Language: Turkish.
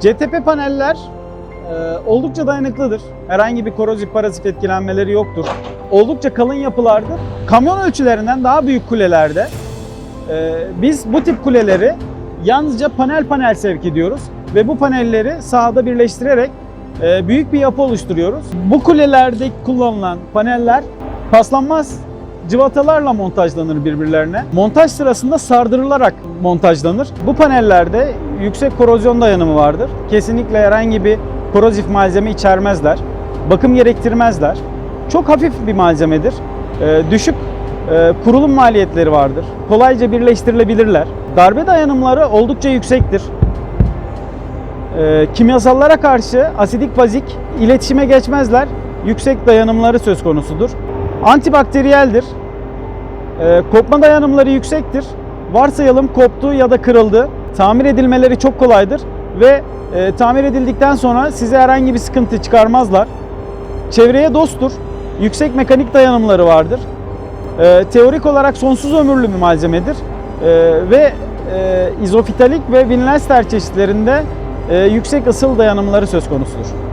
CTP paneller e, oldukça dayanıklıdır. Herhangi bir korozif parazit etkilenmeleri yoktur. Oldukça kalın yapılardır. Kamyon ölçülerinden daha büyük kulelerde e, biz bu tip kuleleri yalnızca panel panel sevk ediyoruz ve bu panelleri sahada birleştirerek e, büyük bir yapı oluşturuyoruz. Bu kulelerde kullanılan paneller paslanmaz cıvatalarla montajlanır birbirlerine. Montaj sırasında sardırılarak montajlanır. Bu panellerde yüksek korozyon dayanımı vardır. Kesinlikle herhangi bir korozif malzeme içermezler. Bakım gerektirmezler. Çok hafif bir malzemedir. Ee, düşük e, kurulum maliyetleri vardır. Kolayca birleştirilebilirler. Darbe dayanımları oldukça yüksektir. Ee, kimyasallara karşı asidik bazik iletişime geçmezler. Yüksek dayanımları söz konusudur. Antibakteriyeldir. Ee, kopma dayanımları yüksektir. Varsayalım koptu ya da kırıldı. Tamir edilmeleri çok kolaydır ve e, tamir edildikten sonra size herhangi bir sıkıntı çıkarmazlar. Çevreye dosttur. Yüksek mekanik dayanımları vardır. Ee, teorik olarak sonsuz ömürlü bir malzemedir. Ee, ve e, izofitalik ve vinlester çeşitlerinde e, yüksek ısıl dayanımları söz konusudur.